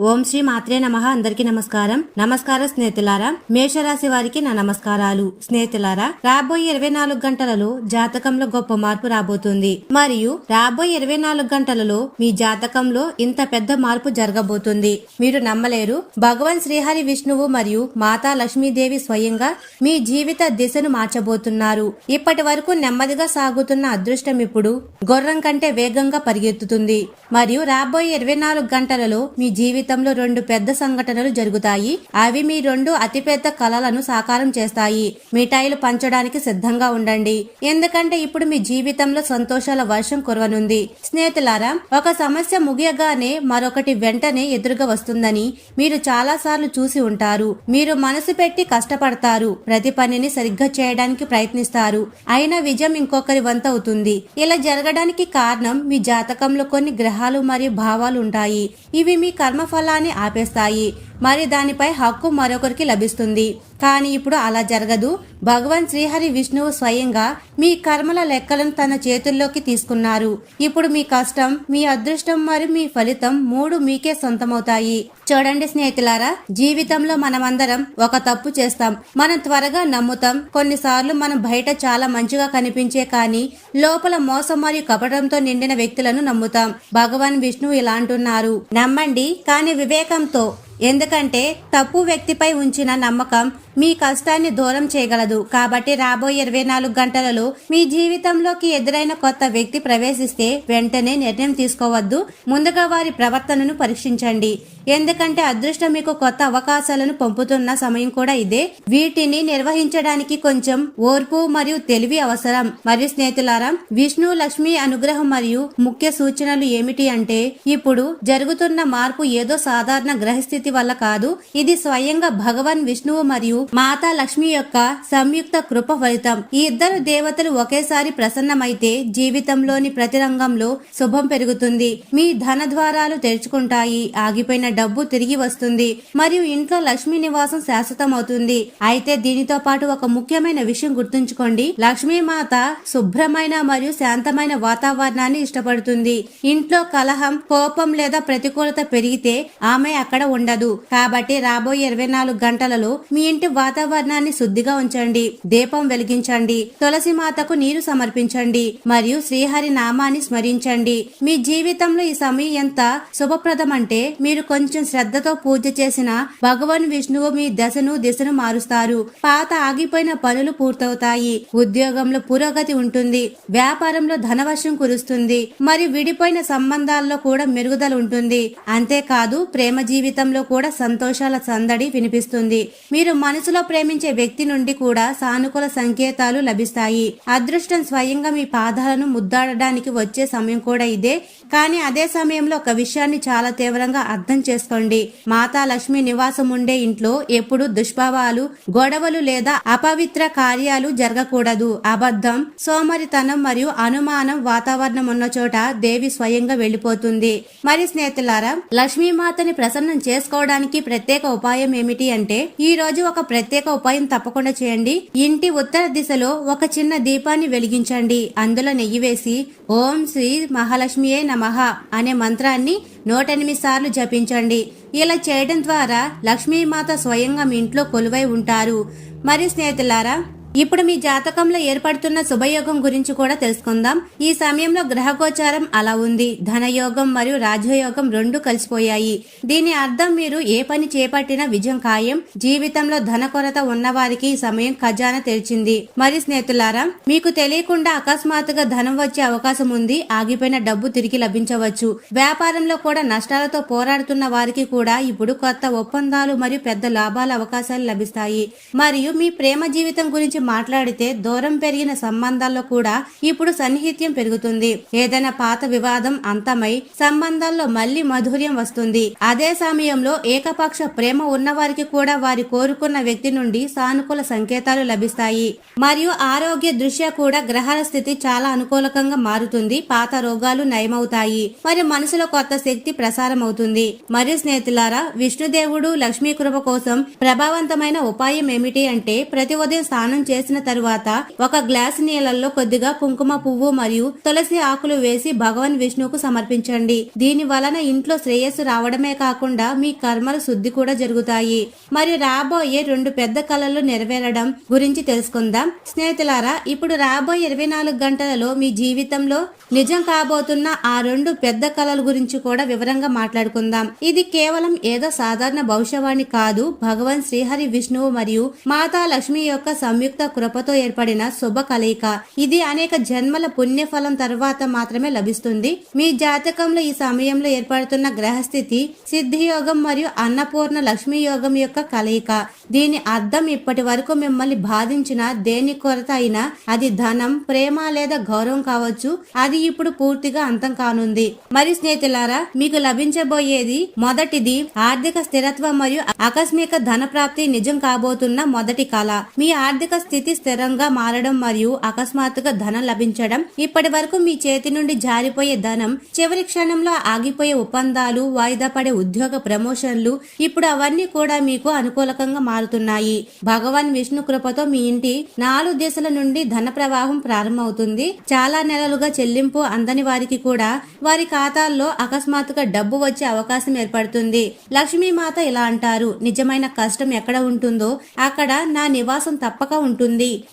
ఓం శ్రీ మాత్రే నమ. అందరికి నమస్కారం. నమస్కారం స్నేహితులారా మేషరాశి వారికి నా నమస్కారాలు. స్నేహితులారా రాబోయే ఇరవై నాలుగు గంటలలో జాతకంలో గొప్ప మార్పు రాబోతుంది. మరియు రాబోయే ఇరవై నాలుగు గంటలలో మీ జాతకంలో ఇంత పెద్ద మార్పు జరగబోతుంది. మీరు నమ్మలేరు. భగవాన్ శ్రీహరి విష్ణువు మరియు మాతా లక్ష్మీదేవి స్వయంగా మీ జీవిత దిశను మార్చబోతున్నారు. ఇప్పటి వరకు నెమ్మదిగా సాగుతున్న అదృష్టం ఇప్పుడు గుర్రం కంటే వేగంగా పరిగెత్తుతుంది. మరియు రాబోయే ఇరవై నాలుగు గంటలలో మీ జీవితంలో రెండు పెద్ద సంఘటనలు జరుగుతాయి. అవి మీ రెండు అతిపెద్ద కళలను సాకారం చేస్తాయి. మిఠాయిలు పంచడానికి సిద్ధంగా ఉండండి. ఎందుకంటే ఇప్పుడు మీ జీవితంలో సంతోషాల వర్షం కురవనుంది. స్నేహితులారా ఒక సమస్య ముగియగానే మరొకటి వెంటనే ఎదురుగా వస్తుందని మీరు చాలా సార్లు చూసి ఉంటారు. మీరు మనసు పెట్టి కష్టపడతారు. ప్రతి పనిని సరిగ్గా చేయడానికి ప్రయత్నిస్తారు. అయినా విజయం ఇంకొకరి వంత అవుతుంది. ఇలా జరగడానికి కారణం మీ జాతకంలో కొన్ని గ్రహాలు మరియు భావాలు ఉంటాయి. ఇవి మీ ఫలాన్ని ఆపేస్తాయి. మరి దానిపై హక్కు మరొకరికి లభిస్తుంది. కానీ ఇప్పుడు అలా జరగదు. భగవాన్ శ్రీహరి విష్ణువు స్వయంగా మీ కర్మల లెక్కలను తన చేతుల్లోకి తీసుకున్నారు. ఇప్పుడు మీ కష్టం మీ అదృష్టం మరియు మీ ఫలితం మూడు మీకే సొంతమవుతాయి. చూడండి స్నేహితులారా జీవితంలో మనమందరం ఒక తప్పు చేస్తాం. మనం త్వరగా నమ్ముతాం. కొన్నిసార్లు మనం బయట చాలా మంచిగా కనిపించే కానీ లోపల మోసం మరియు కపటంతో నిండిన వ్యక్తులను నమ్ముతాం. భగవాన్ విష్ణువు ఇలా అంటున్నారు. నమ్మండి కానీ వివేకంతో. ఎందుకంటే తప్పు వ్యక్తిపై ఉంచిన నమ్మకం మీ కష్టాన్ని దూరం చేయగలదు. కాబట్టి రాబోయే ఇరవై నాలుగు గంటలలో మీ జీవితంలోకి ఎదురైన కొత్త వ్యక్తి ప్రవేశిస్తే వెంటనే నిర్ణయం తీసుకోవద్దు. ముందుగా వారి ప్రవర్తనను పరీక్షించండి. ఎందుకంటే అదృష్టం మీకు కొత్త అవకాశాలను పంపుతున్న సమయం కూడా ఇదే. వీటిని నిర్వహించడానికి కొంచెం ఓర్పు మరియు తెలివి అవసరం. మరియు స్నేహితులారా విష్ణు లక్ష్మి అనుగ్రహం మరియు ముఖ్య సూచనలు ఏమిటి అంటే ఇప్పుడు జరుగుతున్న మార్పు ఏదో సాధారణ గ్రహస్థితి వల్ల కాదు. ఇది స్వయంగా భగవాన్ విష్ణువు మరియు మాతా లక్ష్మి యొక్క సంయుక్త కృప ఫలితం. ఈ ఇద్దరు దేవతలు ఒకేసారి ప్రసన్నమైతే జీవితంలోని ప్రతి రంగంలో శుభం పెరుగుతుంది. మీ ధన ద్వారాలు తెరుచుకుంటాయి. ఆగిపోయిన డబ్బు తిరిగి వస్తుంది. మరియు ఇంట్లో లక్ష్మీ నివాసం శాశ్వతం అవుతుంది అయితే దీనితో పాటు ఒక ముఖ్యమైన విషయం గుర్తుంచుకోండి. లక్ష్మీ మాత శుభ్రమైన మరియు శాంతమైన వాతావరణాన్ని ఇష్టపడుతుంది. ఇంట్లో కలహం కోపం లేదా ప్రతికూలత పెరిగితే ఆమె అక్కడ ఉండదు. కాబట్టి రాబోయే ఇరవై నాలుగు గంటలలో మీ ఇంటి వాతావరణాన్ని శుద్ధిగా ఉంచండి. దీపం వెలిగించండి. తులసి మాతకు నీరు సమర్పించండి. మరియు శ్రీహరి నామాన్ని స్మరించండి. మీ జీవితంలో ఈ సమయం ఎంత శుభప్రదం అంటే మీరు కొంచెం శ్రద్ధతో పూజ చేసిన భగవాన్ విష్ణువు మీ దశను దిశను మారుస్తారు. పాత ఆగిపోయిన పనులు పూర్తవుతాయి. ఉద్యోగంలో పురోగతి ఉంటుంది. వ్యాపారంలో ధనవర్షం కురుస్తుంది. మరియు విడిపోయిన సంబంధాల్లో కూడా మెరుగుదల ఉంటుంది. అంతేకాదు ప్రేమ జీవితంలో కూడా సంతోషాల సందడి వినిపిస్తుంది. మీరు మనసులో ప్రేమించే వ్యక్తి నుండి కూడా సానుకూల సంకేతాలు లభిస్తాయి. అదృష్టం స్వయంగా మీ పాదాలను ముద్దాడడానికి వచ్చే సమయం కూడా ఇదే. కానీ అదే సమయంలో ఒక విషయాన్ని చాలా తీవ్రంగా అర్థం చేసుకోండి. మాతా లక్ష్మి నివాసం ఉండే ఇంట్లో ఎప్పుడు దుష్భావాలు గొడవలు లేదా అపవిత్ర కార్యాలు జరగకూడదు. అబద్ధం సోమరితనం మరియు అనుమానం వాతావరణం ఉన్న చోట దేవి స్వయంగా వెళ్ళిపోతుంది మరి స్నేహితులారా లక్ష్మీమాతని ప్రసన్నం చేసుకోవడానికి ప్రత్యేక ఉపాయం ఏమిటి అంటే ఈ రోజు ఒక ప్రత్యేక ఉపాయం తప్పకుండా చేయండి. ఇంటి ఉత్తర దిశలో ఒక చిన్న దీపాన్ని వెలిగించండి. అందులో నెయ్యి వేసి ఓం శ్రీ మహాలక్ష్మియే నమః అనే మంత్రాన్ని నూట ఎనిమిది సార్లు జపించండి. ఇలా చేయడం ద్వారా లక్ష్మీమాత స్వయంగా మీ ఇంట్లో కొలువై ఉంటారు. మరి స్నేహితులారా ఇప్పుడు మీ జాతకంలో ఏర్పడుతున్న శుభయోగం గురించి కూడా తెలుసుకుందాం. ఈ సమయంలో గ్రహగోచారం అలా ఉంది. ధనయోగం మరియు రాజయోగం రెండు కలిసిపోయాయి. దీని అర్థం మీరు ఏ పని చేపట్టినా విజయం ఖాయం. జీవితంలో ధన కొరత ఉన్నవారికి ఈ సమయం ఖజానా తెరిచింది. మరి స్నేహితులారా మీకు తెలియకుండా అకస్మాత్తుగా ధనం వచ్చే అవకాశం ఉంది. ఆగిపోయిన డబ్బు తిరిగి లభించవచ్చు. వ్యాపారంలో కూడా నష్టాలతో పోరాడుతున్న వారికి కూడా ఇప్పుడు కొత్త ఒప్పందాలు మరియు పెద్ద లాభాల అవకాశాలు లభిస్తాయి. మరియు మీ ప్రేమ జీవితం గురించి మాట్లాడితే దూరం పెరిగిన సంబంధాల్లో కూడా ఇప్పుడు సన్నిహిత్యం పెరుగుతుంది. ఏదైనా పాత వివాదం అంతమై సంబంధాల్లో మళ్ళీ మధుర్యం వస్తుంది. అదే సమయంలో ఏకపక్ష ప్రేమ ఉన్నవారికి కూడా వారి కోరుకున్న వ్యక్తి నుండి సానుకూల సంకేతాలు లభిస్తాయి. మరియు ఆరోగ్య దృష్ట్యా కూడా గ్రహాల స్థితి చాలా అనుకూలకంగా మారుతుంది. పాత రోగాలు నయమవుతాయి. మరియు మనసులో కొత్త శక్తి ప్రసారం అవుతుంది మరియు స్నేహితులారా విష్ణుదేవుడు లక్ష్మీ కృప కోసం ప్రభావవంతమైన ఉపాయం ఏమిటి అంటే ప్రతి ఉదయం స్నానం చేసిన తరువాత ఒక గ్లాస్ నీళ్ళల్లో కొద్దిగా కుంకుమ పువ్వు మరియు తులసి ఆకులు వేసి భగవాన్ విష్ణువుకు సమర్పించండి. దీని వలన ఇంట్లో శ్రేయస్సు రావడమే కాకుండా మీ కర్మల శుద్ధి కూడా జరుగుతాయి. మరియు రాబోయే రెండు పెద్ద కళలు నెరవేరడం గురించి తెలుసుకుందాం. స్నేహితులారా ఇప్పుడు రాబోయే ఇరవై నాలుగు గంటలలో మీ జీవితంలో నిజం కాబోతున్న ఆ రెండు పెద్ద కళల గురించి కూడా వివరంగా మాట్లాడుకుందాం. ఇది కేవలం ఏదో సాధారణ భవిష్యవాణి కాదు. భగవాన్ శ్రీహరి విష్ణువు మరియు మాతా లక్ష్మి యొక్క సంయుక్త కృపతో ఏర్పడిన శుభ కలయిక. ఇది అనేక జన్మల పుణ్యఫలం తర్వాత మాత్రమే లభిస్తుంది. మీ జాతకంలో ఈ సమయంలో ఏర్పడుతున్న గ్రహస్థితి సిద్ధి యోగం మరియు అన్నపూర్ణ లక్ష్మీ యోగం యొక్క కలయిక. దీని అర్థం ఇప్పటి వరకు మిమ్మల్ని బాధించిన దేని కొరత అయినా అది ధనం ప్రేమ లేదా గౌరవం కావచ్చు. అది ఇప్పుడు పూర్తిగా అంతం కానుంది. మరి స్నేహితులారా మీకు లభించబోయేది మొదటిది ఆర్థిక స్థిరత్వం మరియు ఆకస్మిక ధన ప్రాప్తి నిజం కాబోతున్న మొదటి కళ. మీ ఆర్థిక స్థితి స్థిరంగా మారడం మరియు అకస్మాత్తుగా ధనం లభించడం ఇప్పటి వరకు మీ చేతి నుండి జారిపోయే ధనం చివరి క్షణంలో ఆగిపోయే ఒప్పందాలు వాయిదా పడే ఉద్యోగ ప్రమోషన్లు ఇప్పుడు అవన్నీ కూడా మీకు అనుకూలకంగా మారుతున్నాయి. భగవాన్ విష్ణు కృపతో మీ ఇంటి నాలుగు దిశల నుండి ధన ప్రవాహం ప్రారంభమవుతుంది. చాలా నెలలుగా చెల్లింపు అందని వారికి కూడా వారి ఖాతాల్లో అకస్మాత్తుగా డబ్బు వచ్చే అవకాశం ఏర్పడుతుంది. లక్ష్మీమాత ఇలా అంటారు నిజమైన కష్టం ఎక్కడ ఉంటుందో అక్కడ నా నివాసం తప్పక ఉంటుంది.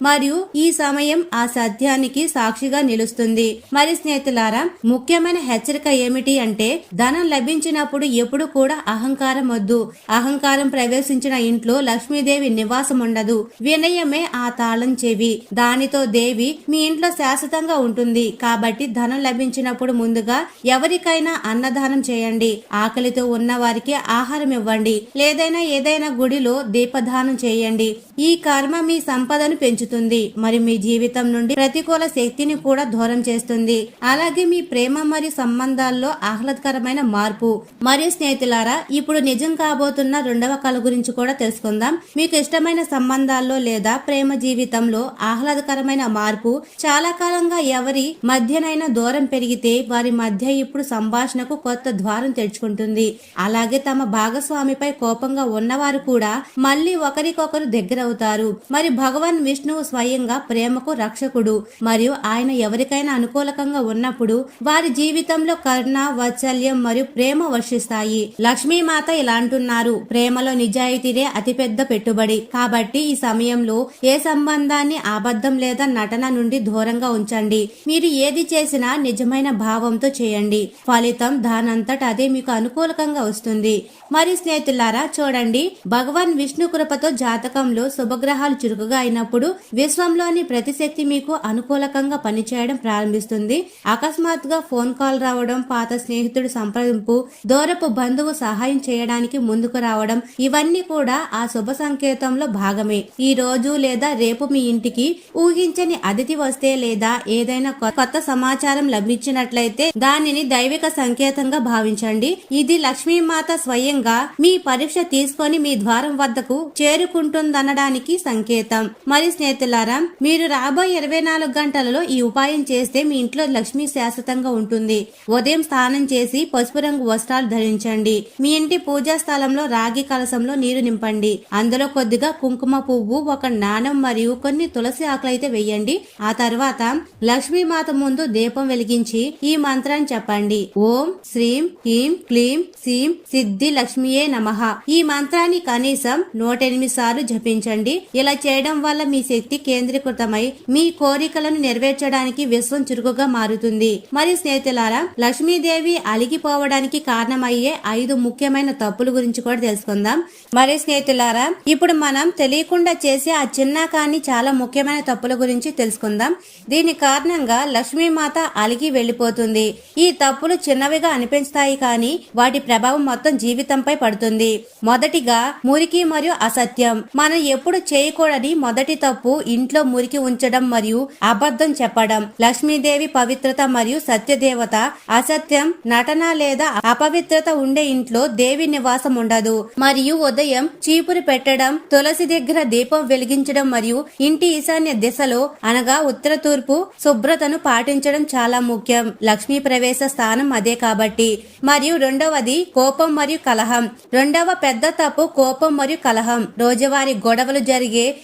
మరియు ఈ సమయం ఆ సత్యానికి సాక్షిగా నిలుస్తుంది. మరి స్నేహితులారా ముఖ్యమైన హెచ్చరిక ఏమిటి అంటే ధనం లభించినప్పుడు ఎప్పుడు కూడా అహంకారం వద్దు. అహంకారం ప్రవేశించిన ఇంట్లో లక్ష్మీదేవి నివాసం ఉండదు. వినయమే ఆ తాళం చెవి. దానితో దేవి మీ ఇంట్లో శాశ్వతంగా ఉంటుంది. కాబట్టి ధనం లభించినప్పుడు ముందుగా ఎవరికైనా అన్నదానం చేయండి. ఆకలితో ఉన్న వారికి ఆహారం ఇవ్వండి. లేదైనా ఏదైనా గుడిలో దీపదానం చేయండి. ఈ కర్మ మీ సంపద సంపదను పెంచుతుంది. మరి మీ జీవితం నుండి ప్రతికూల శక్తిని కూడా దూరం చేస్తుంది. అలాగే మీ ప్రేమ మరియు సంబంధాల్లో ఆహ్లాదకరమైన మార్పు. మరియు స్నేహితులారా ఇప్పుడు నిజం కాబోతున్న రెండవ కళ గురించి కూడా తెలుసుకుందాం. మీకు ఇష్టమైన సంబంధాల్లో లేదా ప్రేమ జీవితంలో ఆహ్లాదకరమైన మార్పు? చాలా కాలంగా ఎవరి మధ్యనైనా దూరం పెరిగితే వారి మధ్య ఇప్పుడు సంభాషణకు కొత్త ద్వారం తెరుచుకుంటుంది. అలాగే తమ భాగస్వామిపై కోపంగా ఉన్నవారు కూడా మళ్ళీ ఒకరికొకరు దగ్గరవుతారు. మరి భగవాన్ విష్ణువు స్వయంగా ప్రేమకు రక్షకుడు. మరియు ఆయన ఎవరికైనా అనుకూలకంగా ఉన్నప్పుడు వారి జీవితంలో కరుణ వాత్సల్యం మరియు ప్రేమ వర్షిస్తాయి. లక్ష్మీమాత ఇలా అంటున్నారు ప్రేమలో నిజాయితీనే అతిపెద్ద పెట్టుబడి. కాబట్టి ఈ సమయంలో ఏ సంబంధాన్ని అబద్ధం లేదా నటన నుండి దూరంగా ఉంచండి. మీరు ఏది చేసినా నిజమైన భావంతో చేయండి. ఫలితం దానంతట అదే మీకు అనుకూలకంగా వస్తుంది. మరి స్నేహితులారా చూడండి. భగవాన్ విష్ణు కృపతో జాతకంలో శుభగ్రహాలు చురుకుగా అయినప్పుడు విశ్వంలోని ప్రతి శక్తి మీకు అనుకూలకంగా పనిచేయడం ప్రారంభిస్తుంది. అకస్మాత్తుగా ఫోన్ కాల్ రావడం పాత స్నేహితుడు సంప్రదింపు దూరపు బంధువు సహాయం చేయడానికి ముందుకు రావడం ఇవన్నీ కూడా ఆ శుభ సంకేతంలో భాగమే. ఈ రోజు లేదా రేపు మీ ఇంటికి ఊహించని అతిథి వస్తే లేదా ఏదైనా కొత్త సమాచారం లభించినట్లయితే దానిని దైవిక సంకేతంగా భావించండి. ఇది లక్ష్మీమాత స్వయంగా మీ పరీక్ష తీసుకొని మీ ద్వారం వద్దకు చేరుకుంటుందనడానికి సంకేతం. మరి స్నేహితులారా మీరు రాబోయే ఇరవై నాలుగు గంటలలో ఈ ఉపాయం చేస్తే మీ ఇంట్లో లక్ష్మి శాశ్వతంగా ఉంటుంది. ఉదయం స్నానం చేసి పసుపు రంగు వస్త్రాలు ధరించండి. మీ ఇంటి పూజా స్థలంలో రాగి కలసంలో నీరు నింపండి. అందులో కొద్దిగా కుంకుమ పువ్వు ఒక నాణం మరియు కొన్ని తులసి ఆకులు అయితే వేయండి. ఆ తర్వాత లక్ష్మీమాత ముందు దీపం వెలిగించి ఈ మంత్రాన్ని చెప్పండి. ఓం శ్రీం హ్రీం క్లీం సీం సిద్ధి లక్ష్మియే నమః. ఈ మంత్రాన్ని కనీసం నూట ఎనిమిది సార్లు జపించండి. ఇలా చేయడం వల్ల మీ శక్తి కేంద్రీకృతమై మీ కోరికలను నెరవేర్చడానికి విశ్వం చురుకుగా మారుతుంది. మరి స్నేహితులారా లక్ష్మీదేవి అలిగిపోవడానికి కారణమయ్యే ఐదు ముఖ్యమైన తప్పుల గురించి కూడా తెలుసుకుందాం. మరి స్నేహితులారా ఇప్పుడు మనం తెలియకుండా చేసే ఆ చిన్న కానీ చాలా ముఖ్యమైన తప్పుల గురించి తెలుసుకుందాం. దీని కారణంగా లక్ష్మీమాత అలిగి వెళ్ళిపోతుంది ఈ తప్పులు చిన్నవిగా అనిపిస్తాయి కానీ వాటి ప్రభావం మొత్తం జీవితంపై పడుతుంది. మొదటిగా మురికి మరియు అసత్యం. మనం ఎప్పుడు చేయకూడని మొదటి తప్పు ఇంట్లో మురికి ఉంచడం మరియు అబద్ధం చెప్పడం. లక్ష్మీదేవి పవిత్రత మరియు సత్యదేవత అసత్యం నటన లేదా అపవిత్రత ఉండే ఇంట్లో దేవి నివాసం ఉండదు. మరియు ఉదయం చీపురు పెట్టడం తులసి దగ్గర దీపం వెలిగించడం మరియు ఇంటి ఈశాన్య దిశలో అనగా ఉత్తర తూర్పు శుభ్రతను పాటించడం చాలా ముఖ్యం. లక్ష్మీ ప్రవేశ స్థానం అదే కాబట్టి. మరియు రెండవది కోపం మరియు కలహం. రెండవ పెద్ద తప్పు కోపం మరియు కలహం. రోజువారీ గొడవలు జరిగే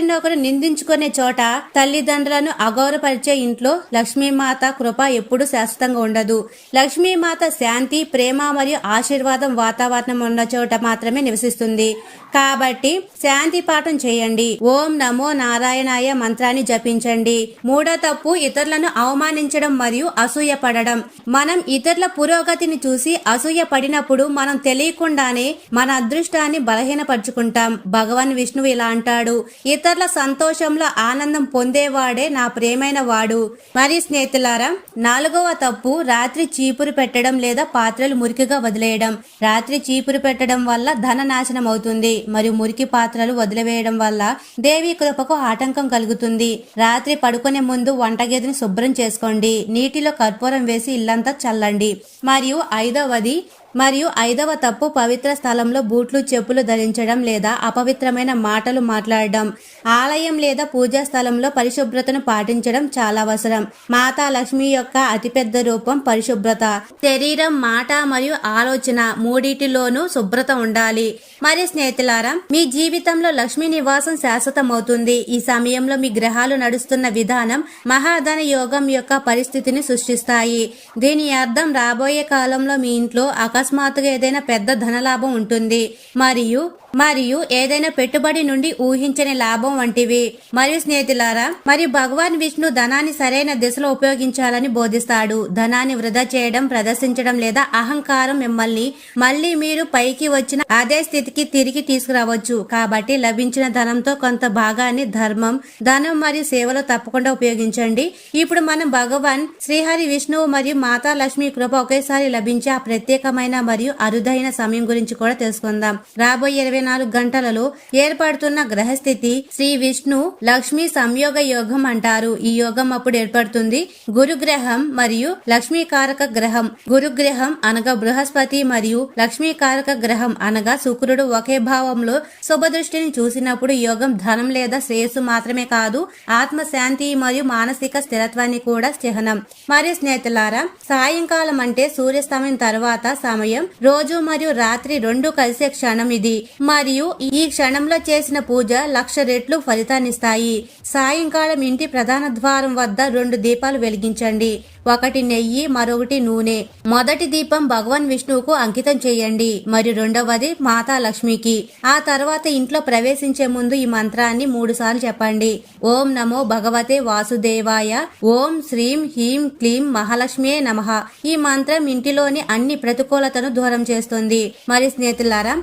ఒకరినొకరు నిందించుకునే చోట తల్లిదండ్రులను అగౌరపరిచే ఇంట్లో లక్ష్మీమాత కృప ఎప్పుడు శాశ్వతంగా ఉండదు. లక్ష్మీమాత శాంతి ప్రేమ మరియు ఆశీర్వాదం వాతావరణం ఉన్న చోట మాత్రమే నివసిస్తుంది. కాబట్టి శాంతి పాఠం చేయండి. ఓం నమో నారాయణాయ మంత్రాన్ని జపించండి. మూడో తప్పు ఇతరులను అవమానించడం మరియు అసూయ పడడం. మనం ఇతరుల పురోగతిని చూసి అసూయ పడినప్పుడు మనం తెలియకుండానే మన అదృష్టాన్ని బలహీనపరుచుకుంటాం. భగవాన్ విష్ణువు ఇలా అంటాడు. ఇతరుల సంతోషంలో ఆనందం పొందేవాడే నా ప్రేమైన వాడు. మరి స్నేహితులారా నాలుగవ తప్పు రాత్రి చీపురు పెట్టడం లేదా పాత్రలు మురికిగా వదిలేయడం. రాత్రి చీపురు పెట్టడం వల్ల ధన నాశనం అవుతుంది. మరియు మురికి పాత్రలు వదిలివేయడం వల్ల దేవి కృపకు ఆటంకం కలుగుతుంది. రాత్రి పడుకునే ముందు వంటగదిని శుభ్రం చేసుకోండి. నీటిలో కర్పూరం వేసి ఇల్లంతా చల్లండి. మరియు ఐదవది మరియు ఐదవ తప్పు పవిత్ర స్థలంలో బూట్లు చెప్పులు ధరించడం లేదా అపవిత్రమైన మాటలు మాట్లాడడం. ఆలయం లేదా పూజా స్థలంలో పరిశుభ్రతను పాటించడం చాలా అవసరం. మాతా లక్ష్మి యొక్క అతిపెద్ద రూపం పరిశుభ్రత. శరీరం మాట మరియు ఆలోచన మూడిటిలోనూ శుభ్రత ఉండాలి. మరి స్నేహితులారా మీ జీవితంలో లక్ష్మీ నివాసం శాశ్వతమవుతుంది. ఈ సమయంలో మీ గ్రహాలు నడుస్తున్న విధానం మహాధన యోగం యొక్క పరిస్థితిని సృష్టిస్తాయి. దీని అర్థం రాబోయే కాలంలో మీ ఇంట్లో అకస్మాత్తుగా ఏదైనా పెద్ద ధనలాభం ఉంటుంది. మరియు మరియు ఏదైనా పెట్టుబడి నుండి ఊహించని లాభం వంటివి. మరియు స్నేహితులారా మరి భగవాన్ విష్ణు ధనాన్ని సరైన దిశలో ఉపయోగించాలని బోధిస్తాడు. ధనాన్ని వృధా చేయడం ప్రదర్శించడం లేదా అహంకారం మిమ్మల్ని మళ్ళీ మీరు పైకి వచ్చిన అదే స్థితికి తిరిగి తీసుకురావచ్చు. కాబట్టి లభించిన ధనంతో కొంత భాగాన్ని ధర్మం ధనం మరియు సేవలో తప్పకుండా ఉపయోగించండి. ఇప్పుడు మనం భగవాన్ శ్రీహరి విష్ణువు మరియు మాతా లక్ష్మి కృప ఒకేసారి లభించే ఆ ప్రత్యేకమైన మరియు అరుదైన సమయం గురించి కూడా తెలుసుకుందాం. రాబోయే ఇరవై నాలుగు గంటలలో ఏర్పడుతున్న గ్రహస్థితి శ్రీ విష్ణు లక్ష్మి సంయోగ యోగం అంటారు. ఈ యోగం అప్పుడు ఏర్పడుతుంది. గురుగ్రహం మరియు లక్ష్మీకారక గ్రహం. గురుగ్రహం అనగా బృహస్పతి మరియు లక్ష్మీకారక గ్రహం అనగా శుక్రుడు ఒకే భావంలో శుభదృష్టిని చూసినప్పుడు యోగం ధనం లేదా శ్రేయస్సు మాత్రమే కాదు ఆత్మ శాంతి మరియు మానసిక స్థిరత్వాన్ని కూడా చిహ్నం. మరియు స్నేహితులారా సాయంకాలం అంటే సూర్యాస్తమయం తర్వాత సమయం. రోజు మరియు రాత్రి రెండు కలిసే క్షణం ఇది. మరియు ఈ క్షణంలో చేసిన పూజ లక్ష రెట్లు ఫలితాన్నిస్తాయి. సాయంకాలం ఇంటి ప్రధాన ద్వారం వద్ద రెండు దీపాలు వెలిగించండి. ఒకటి నెయ్యి మరొకటి నూనె. మొదటి దీపం భగవాన్ విష్ణువుకు అంకితం చేయండి. మరియు రెండవది మాతా లక్ష్మికి. ఆ తర్వాత ఇంట్లో ప్రవేశించే ముందు ఈ మంత్రాన్ని మూడు సార్లు చెప్పండి. ఓం నమో భగవతే వాసుదేవాయ. ఓం శ్రీం హీం క్లీం మహాలక్ష్మియే నమః. ఈ మంత్రం ఇంటిలోని అన్ని ప్రతికూలతను దూరం చేస్తుంది. మరి స్నేహితులారా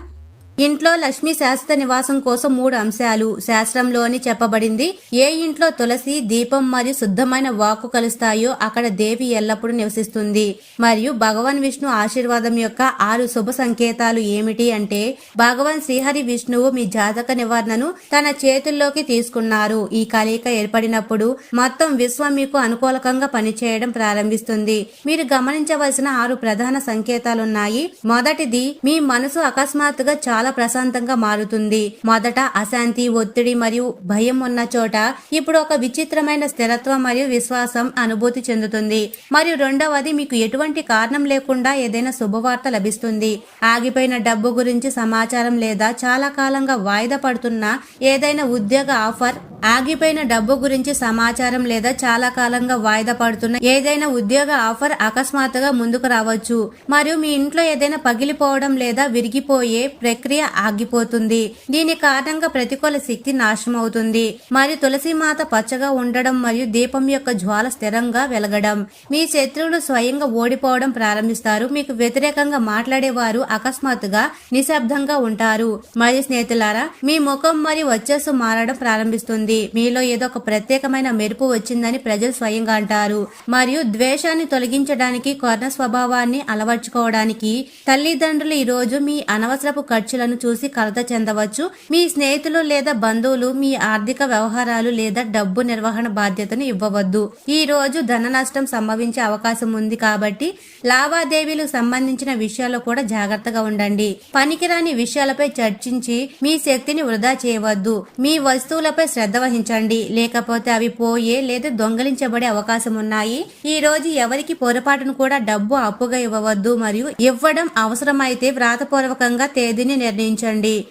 ఇంట్లో లక్ష్మీ శాశ్వత నివాసం కోసం మూడు అంశాలు శాస్త్రంలోని చెప్పబడింది. ఏ ఇంట్లో తులసి దీపం మరియు శుద్ధమైన వాక్కు కలుస్తాయో అక్కడ దేవి ఎల్లప్పుడూ నివసిస్తుంది. మరియు భగవాన్ విష్ణు ఆశీర్వాదం యొక్క ఆరు శుభ సంకేతాలు ఏమిటి అంటే భగవాన్ శ్రీహరి విష్ణువు మీ జాతక నివారణను తన చేతుల్లోకి తీసుకున్నారు. ఈ కలయిక ఏర్పడినప్పుడు మొత్తం విశ్వం మీకు అనుకూలకంగా పనిచేయడం ప్రారంభిస్తుంది. మీరు గమనించవలసిన ఆరు ప్రధాన సంకేతాలున్నాయి. మొదటిది మీ మనసు అకస్మాత్తుగా చాలా ప్రశాంతంగా మారుతుంది. మొదట అశాంతి ఒత్తిడి మరియు భయం ఉన్న చోట ఇప్పుడు ఒక విచిత్రమైన స్థిరత్వం మరియు విశ్వాసం అనుభూతి చెందుతుంది. మరియు రెండవది మీకు ఎటువంటి కారణం లేకుండా ఏదైనా శుభవార్త లభిస్తుంది. ఆగిపోయిన డబ్బు గురించి సమాచారం లేదా చాలా కాలంగా వాయిదా పడుతున్న ఏదైనా ఉద్యోగ ఆఫర్ ఆగిపోయిన డబ్బు గురించి సమాచారం లేదా చాలా కాలంగా వాయిదా పడుతున్న ఏదైనా ఉద్యోగ ఆఫర్ అకస్మాత్తుగా ముందుకు రావచ్చు. మరియు మీ ఇంట్లో ఏదైనా పగిలిపోవడం లేదా విరిగిపోయే ప్రక్రియ ఆగిపోతుంది. దీని కారణంగా ప్రతికూల శక్తి నాశనం అవుతుంది మరియు తులసి మాత పచ్చగా ఉండడం మరియు దీపం యొక్క జ్వాల స్థిరంగా వెలగడం. మీ శత్రువులు స్వయంగా ఓడిపోవడం ప్రారంభిస్తారు. మీకు వ్యతిరేకంగా మాట్లాడేవారు అకస్మాత్తుగా నిశ్శబ్దంగా ఉంటారు. మరియు స్నేహితులారా మీ ముఖం మరియు వచ్చేసు మారడం ప్రారంభిస్తుంది. మీలో ఏదో ఒక ప్రత్యేకమైన మెరుపు వచ్చిందని ప్రజలు స్వయంగా అంటారు. మరియు ద్వేషాన్ని తొలగించడానికి కొర్ణ స్వభావాన్ని అలవర్చుకోవడానికి తల్లిదండ్రులు ఈ రోజు మీ అనవసరపు ఖర్చులను పరిణామాలను చూసి కలత చెందవచ్చు. మీ స్నేహితులు లేదా బంధువులు మీ ఆర్థిక వ్యవహారాలు లేదా డబ్బు నిర్వహణ బాధ్యతను ఇవ్వవద్దు. ఈ రోజు ధన నష్టం సంభవించే అవకాశం ఉంది కాబట్టి లావాదేవీలకు సంబంధించిన విషయాల్లో కూడా జాగ్రత్తగా ఉండండి. పనికిరాని విషయాలపై చర్చించి మీ శక్తిని వృధా చేయవద్దు. మీ వస్తువులపై శ్రద్ధ వహించండి. లేకపోతే అవి పోయే లేదా దొంగలించబడే అవకాశం ఉన్నాయి. ఈ రోజు ఎవరికి పొరపాటును కూడా డబ్బు అప్పుగా ఇవ్వవద్దు. మరియు ఇవ్వడం అవసరమైతే వ్రాతపూర్వకంగా తేదీని నిర్ణయించండి.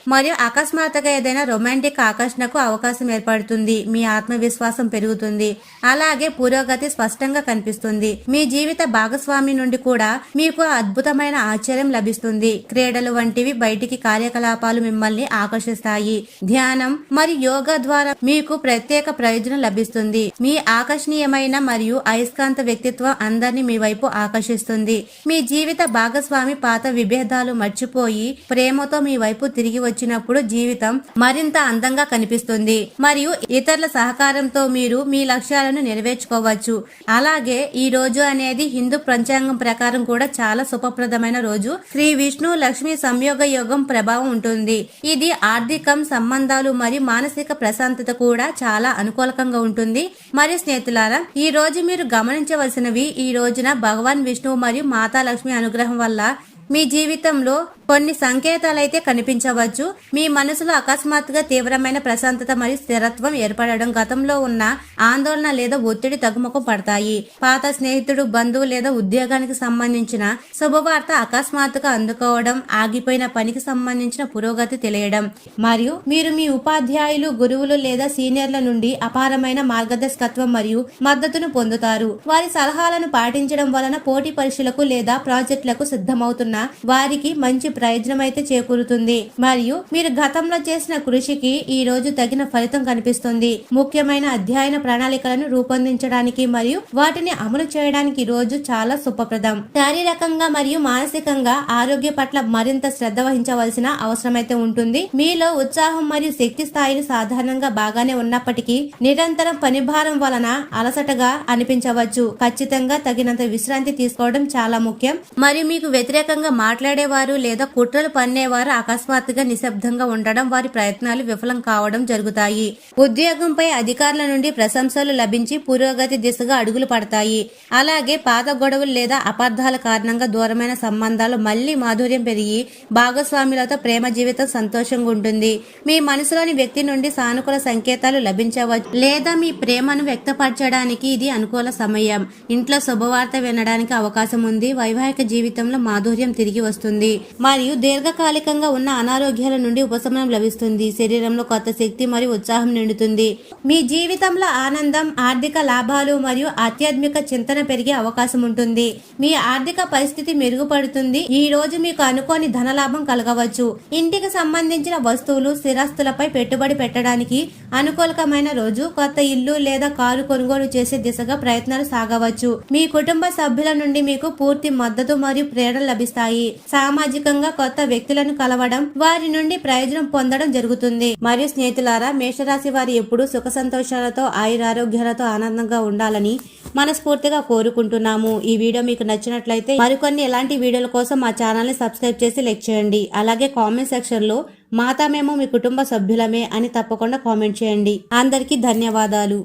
మరియు అకస్మాత్తుగా ఏదైనా రొమాంటిక్ ఆకర్షణకు అవకాశం ఏర్పడుతుంది. మీ ఆత్మవిశ్వాసం పెరుగుతుంది. అలాగే పురోగతి స్పష్టంగా కనిపిస్తుంది. మీ జీవిత భాగస్వామి నుండి కూడా మీకు అద్భుతమైన ఆశ్చర్యం లభిస్తుంది. క్రీడలు వంటివి బయటికి కార్యకలాపాలు మిమ్మల్ని ఆకర్షిస్తాయి. ధ్యానం మరియు యోగా ద్వారా మీకు ప్రత్యేక ప్రయోజనం లభిస్తుంది. మీ ఆకర్షణీయమైన మరియు అయస్కాంత వ్యక్తిత్వం అందరినీ మీ వైపు ఆకర్షిస్తుంది. మీ జీవిత భాగస్వామి పాత విభేదాలు మర్చిపోయి ప్రేమతో మీ వైపు తిరిగి వచ్చినప్పుడు జీవితం మరింత అందంగా కనిపిస్తుంది. మరియు ఇతరుల సహకారంతో మీరు మీ లక్ష్యాలను నెరవేర్చుకోవచ్చు. అలాగే ఈ రోజు అనేది హిందూ పంచాంగం ప్రకారం కూడా చాలా శుభప్రదమైన రోజు. శ్రీ విష్ణు లక్ష్మి సంయోగ యోగం ప్రభావం ఉంటుంది. ఇది ఆర్థికం సంబంధాలు మరియు మానసిక ప్రశాంతత కూడా చాలా అనుకూలకంగా ఉంటుంది. మరియు స్నేహితులారా ఈ రోజు మీరు గమనించవలసినవి ఈ రోజున భగవాన్ విష్ణువు మరియు మాతా లక్ష్మి అనుగ్రహం వల్ల మీ జీవితంలో కొన్ని సంకేతాలైతే కనిపించవచ్చు. మీ మనసులో అకస్మాత్తుగా తీవ్రమైన ప్రశాంతత మరియు స్థిరత్వం ఏర్పడడం గతంలో ఉన్న ఆందోళన లేదా ఒత్తిడి తగ్గుముఖం పడతాయి. పాత స్నేహితుడు బంధువు లేదా ఉద్యోగానికి సంబంధించిన శుభవార్త అకస్మాత్తుగా అందుకోవడం ఆగిపోయిన పనికి సంబంధించిన పురోగతి తెలియడం మరియు మీరు మీ ఉపాధ్యాయులు గురువులు లేదా సీనియర్ల నుండి అపారమైన మార్గదర్శకత్వం మరియు మద్దతును పొందుతారు. వారి సలహాలను పాటించడం వలన పోటీ పరీక్షలకు లేదా ప్రాజెక్టులకు సిద్ధమవుతున్న వారికి మంచి ప్రయోజనం అయితే చేకూరుతుంది. మరియు మీరు గతంలో చేసిన కృషికి ఈ రోజు తగిన ఫలితం కనిపిస్తుంది. ముఖ్యమైన అధ్యయన ప్రణాళికలను రూపొందించడానికి మరియు వాటిని అమలు చేయడానికి రోజు చాలా శుభప్రదం. శారీరకంగా మరియు మానసికంగా ఆరోగ్య పట్ల మరింత శ్రద్ధ వహించవలసిన అవసరమైతే ఉంటుంది. మీలో ఉత్సాహం మరియు శక్తి స్థాయిలు సాధారణంగా బాగానే ఉన్నప్పటికీ నిరంతరం పనిభారం వలన అలసటగా అనిపించవచ్చు. ఖచ్చితంగా తగినంత విశ్రాంతి తీసుకోవడం చాలా ముఖ్యం. మరియు మీకు వ్యతిరేకంగా మాట్లాడేవారు లేదా కుట్రలు పన్నేవారు అకస్మాత్తుగా నిశ్శబ్దంగా ఉండడం వారి ప్రయత్నాలు విఫలం కావడం జరుగుతాయి. ఉద్యోగంపై అధికారుల నుండి ప్రశంసలు లభించి పురోగతి దిశగా అడుగులు పడతాయి. అలాగే పాత గొడవలు లేదా అపార్థాల కారణంగా దూరమైన సంబంధాలు మళ్ళీ మాధుర్యం పెరిగి భాగస్వాములతో ప్రేమ జీవితం సంతోషంగా ఉంటుంది. మీ మనసులోని వ్యక్తి నుండి సానుకూల సంకేతాలు లభించవచ్చు. లేదా మీ ప్రేమను వ్యక్తపరచడానికి ఇది అనుకూల సమయం. ఇంట్లో శుభవార్త వినడానికి అవకాశం ఉంది. వైవాహిక జీవితంలో మాధుర్యం తిరిగి వస్తుంది. మరియు దీర్ఘకాలికంగా ఉన్న అనారోగ్యాల నుండి ఉపశమనం లభిస్తుంది. శరీరంలో కొత్త శక్తి మరియు ఉత్సాహం నిండుతుంది. మీ జీవితంలో ఆనందం ఆర్థిక లాభాలు మరియు ఆధ్యాత్మిక చింతన పెరిగే అవకాశం ఉంటుంది. మీ ఆర్థిక పరిస్థితి మెరుగుపడుతుంది. ఈ రోజు మీకు అనుకోని ధనలాభం కలగవచ్చు. ఇంటికి సంబంధించిన వస్తువులు స్థిరాస్తులపై పెట్టుబడి పెట్టడానికి అనుకూలకమైన రోజు కొత్త ఇల్లు లేదా కారు కొనుగోలు చేసే దిశగా ప్రయత్నాలు సాగవచ్చు. మీ కుటుంబ సభ్యుల నుండి మీకు పూర్తి మద్దతు మరియు ప్రేరణ లభిస్తాయి. సామాజికంగా కొత్త వ్యక్తులను కలవడం వారి నుండి ప్రయోజనం పొందడం జరుగుతుంది. మరియు స్నేహితులారా మేషరాశి వారి ఎప్పుడూ సుఖ సంతోషాలతో ఆయురారోగ్యాలతో ఆనందంగా ఉండాలని మనస్ఫూర్తిగా కోరుకుంటున్నాము. ఈ వీడియో మీకు నచ్చినట్లయితే మరికొన్ని ఎలాంటి వీడియోల కోసం మా ఛానల్ని సబ్స్క్రైబ్ చేసి లైక్ చేయండి. అలాగే కామెంట్ సెక్షన్లో మాతా మేము మీ కుటుంబ సభ్యులమే అని తప్పకుండా కామెంట్ చేయండి. అందరికీ ధన్యవాదాలు.